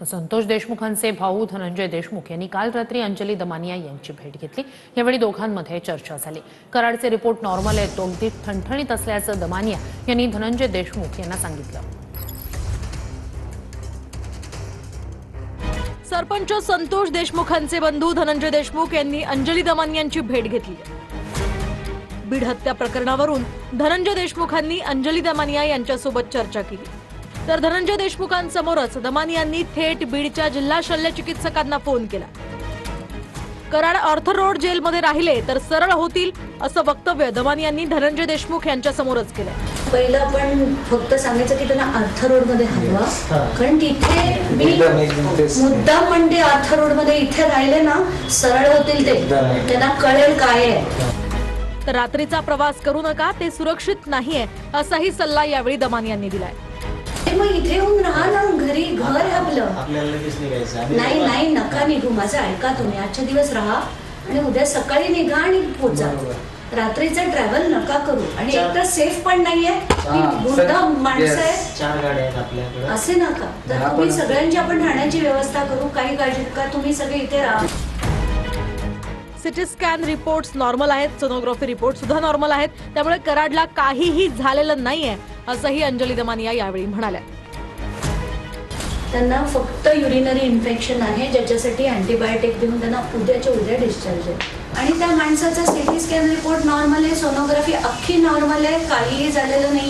तर संतोष देशमुखांचे भाऊ धनंजय देशमुख यांनी काल रात्री अंजली दमानिया यांची भेट घेतली. यावेळी दोघांमध्ये चर्चा झाली. कराडचे रिपोर्ट नॉर्मल आहेत तो अगदी ठणठणीत असल्याचं दमानिया यांनी धनंजय देशमुख यांना सांगितलं. सरपंच संतोष देशमुखांचे बंधू धनंजय देशमुख यांनी अंजली दमान यांची भेट घेतली. बीड हत्या प्रकरणावरून धनंजय देशमुखांनी अंजली दमानिया यांच्यासोबत चर्चा केली. तर धनंजय देशमुखांसमोरच दमानियांनी थेट बीडच्या जिल्हा शल्य चिकित्सकांना फोन केला. कराड ऑर्थर रोड जेलमध्ये राहिले तर सरळ होतील असं वक्तव्य दमानी यांनी धनंजय देशमुख यांच्या समोरच केलं पहिलं आपण फक्त सांगायचं की त्यांना अर्थ रोडमध्ये हलवा कारण तिथे मी. मुद्दाम म्हणते अर्थ रोडमध्ये इथे राहिले ना सरळ होतील ते. त्यांना कळेल काय आहे. तर रात्रीचा प्रवास करू नका ते सुरक्षित नाहीये असाही सल्ला यावेळी दमानी यांनी दिलाय. मग इथे येऊन राहा ना घरी घर आहे आपलं आपल्याला लगेच निघायचं. आम्ही नाही नाही नका निघू. माझं ऐका तुम्ही. आजच्या दिवस राहा आणि उद्या सकाळी निघा आणि पोचा बरोबर. रात्रीचं ट्रॅव्हल नका करू. आणि चार- एकतर सेफ पण नाहीये. हा, गुंडा सर- माणसं yes. आहेत चार गाड्या आहेत आपल्याकडे. असे नका. तर हा, तुम्ही पण- सगळ्यांची आपण राहण्याची व्यवस्था करू. काही काळजी नका तुम्ही सगळे इथे राहा. सिटी स्कॅन रिपोर्ट्स नॉर्मल आहेत सोनोग्राफी रिपोर्ट सुद्धा नॉर्मल आहेत. त्यामुळे कराडला काहीही झालेलं नाहीये असंही अंजली दमानिया यावेळी म्हणाल्या. त्यांना फक्त युरिनरी इन्फेक्शन आहे ज्याच्यासाठी अँटीबायोटिक देऊन त्यांना उद्याच्या उद्या डिस्चार्ज आहे. आणि त्या माणसाचा सिटी स्कॅन रिपोर्ट नॉर्मल आहे सोनोग्राफी अख्खी नॉर्मल आहे काहीही झालेलं नाही